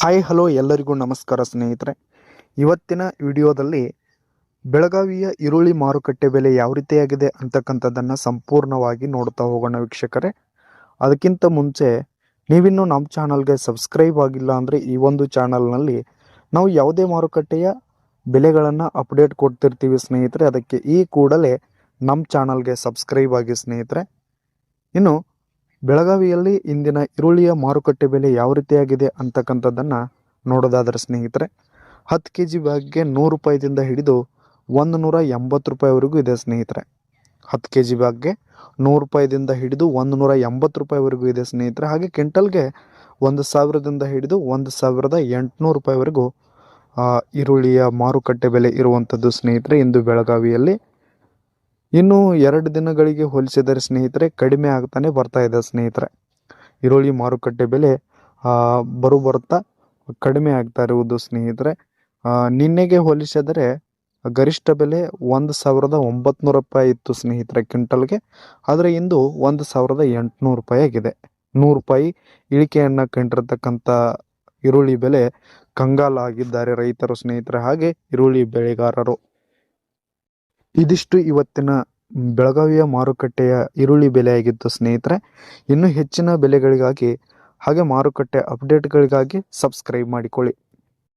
Hi hello ಎಲ್ಲರಿಗೂ ನಮಸ್ಕಾರ ಸ್ನೇಹಿತರೆ. ಇವತ್ತಿನ ವಿಡಿಯೋದಲ್ಲಿ ಬೆಳಗಾವಿಯ ಈರುಳ್ಳಿ ಮಾರುಕಟ್ಟೆ ಬೆಲೆ ಯಾವ ರೀತಿಯಾಗಿದೆ ಅಂತಕ್ಕಂಥದ್ದನ್ನು ಸಂಪೂರ್ಣವಾಗಿ ನೋಡ್ತಾ ಹೋಗೋಣ ವೀಕ್ಷಕರೇ. ಅದಕ್ಕಿಂತ ಮುಂಚೆ ನೀವಿನ್ನೂ ನಮ್ಮ ಚಾನಲ್ಗೆ ಸಬ್ಸ್ಕ್ರೈಬ್ ಆಗಿಲ್ಲ ಅಂದರೆ ಈ ಒಂದು ಚಾನಲ್ನಲ್ಲಿ ನಾವು ಯಾವುದೇ ಮಾರುಕಟ್ಟೆಯ ಬೆಲೆಗಳನ್ನು ಅಪ್ಡೇಟ್ ಕೊಡ್ತಿರ್ತೀವಿ ಸ್ನೇಹಿತರೆ. ಅದಕ್ಕೆ ಈ ಕೂಡಲೇ ನಮ್ಮ ಚಾನಲ್ಗೆ ಸಬ್ಸ್ಕ್ರೈಬ್ ಆಗಿ ಸ್ನೇಹಿತರೆ. ಇನ್ನು ಬೆಳಗಾವಿಯಲ್ಲಿ ಇಂದಿನ ಈರುಳ್ಳಿಯ ಮಾರುಕಟ್ಟೆ ಬೆಲೆ ಯಾವ ರೀತಿಯಾಗಿದೆ ಅಂತಕ್ಕಂಥದ್ದನ್ನು ನೋಡೋದಾದ್ರೆ ಸ್ನೇಹಿತರೆ, ಹತ್ತು ಕೆ ಜಿ ಬ್ಯಾಗ್ಗೆ ನೂರು ರೂಪಾಯಿದಿಂದ ಹಿಡಿದು ಒಂದು ನೂರ ಎಂಬತ್ತು ರೂಪಾಯಿವರೆಗೂ ಇದೆ ಸ್ನೇಹಿತರೆ. ಹತ್ತು ಕೆ ಜಿ ಬ್ಯಾಗ್ಗೆ ನೂರು ರೂಪಾಯಿದಿಂದ ಹಿಡಿದು ಒಂದು ನೂರ ಎಂಬತ್ತು ರೂಪಾಯಿವರೆಗೂ ಇದೆ ಸ್ನೇಹಿತರೆ. ಹಾಗೆ ಕೆಂಟಲ್ಗೆ ಒಂದು ಸಾವಿರದಿಂದ ಹಿಡಿದು ಒಂದು ಸಾವಿರದ ಎಂಟುನೂರು ರೂಪಾಯಿವರೆಗೂ ಈರುಳ್ಳಿಯ ಮಾರುಕಟ್ಟೆ ಬೆಲೆ ಇರುವಂಥದ್ದು ಸ್ನೇಹಿತರೆ ಇಂದು ಬೆಳಗಾವಿಯಲ್ಲಿ. ಇನ್ನು ಎರಡು ದಿನಗಳಿಗೆ ಹೋಲಿಸಿದರೆ ಸ್ನೇಹಿತರೆ, ಕಡಿಮೆ ಆಗ್ತಾನೆ ಬರ್ತಾ ಇದೆ ಸ್ನೇಹಿತರೆ. ಈರುಳ್ಳಿ ಮಾರುಕಟ್ಟೆ ಬೆಲೆ ಬರು ಬರುತ್ತಾ ಕಡಿಮೆ ಆಗ್ತಾ ಇರುವುದು ಸ್ನೇಹಿತರೆ. ನಿನ್ನೆಗೆ ಹೋಲಿಸಿದರೆ ಗರಿಷ್ಠ ಬೆಲೆ ಒಂದು ಸಾವಿರದ ಒಂಬತ್ನೂರು ರೂಪಾಯಿ ಇತ್ತು ಸ್ನೇಹಿತರೆ ಕ್ವಿಂಟಲ್ಗೆ. ಆದರೆ ಇಂದು ಒಂದು ಸಾವಿರದ ಎಂಟುನೂರು ರೂಪಾಯಿ ಆಗಿದೆ. ನೂರು ರೂಪಾಯಿ ಇಳಿಕೆಯನ್ನು ಕಂಡಿರತಕ್ಕಂಥ ಈರುಳ್ಳಿ ಬೆಲೆ ಕಂಗಾಲಾಗಿದ್ದಾರೆ ರೈತರು ಸ್ನೇಹಿತರೆ. ಹಾಗೆ ಈರುಳ್ಳಿ ಬೆಳೆಗಾರರು. ಇದಿಷ್ಟು ಇವತ್ತಿನ ಬೆಳಗಾವಿಯ ಮಾರುಕಟ್ಟೆಯ ಈರುಳ್ಳಿ ಬೆಲೆಯಾಗಿತ್ತು ಸ್ನೇಹಿತರೆ. ಇನ್ನೂ ಹೆಚ್ಚಿನ ಬೆಲೆಗಳಿಗಾಗಿ ಹಾಗೆ ಮಾರುಕಟ್ಟೆ ಅಪ್ಡೇಟ್ಗಳಿಗಾಗಿ ಸಬ್ಸ್ಕ್ರೈಬ್ ಮಾಡಿಕೊಳ್ಳಿ.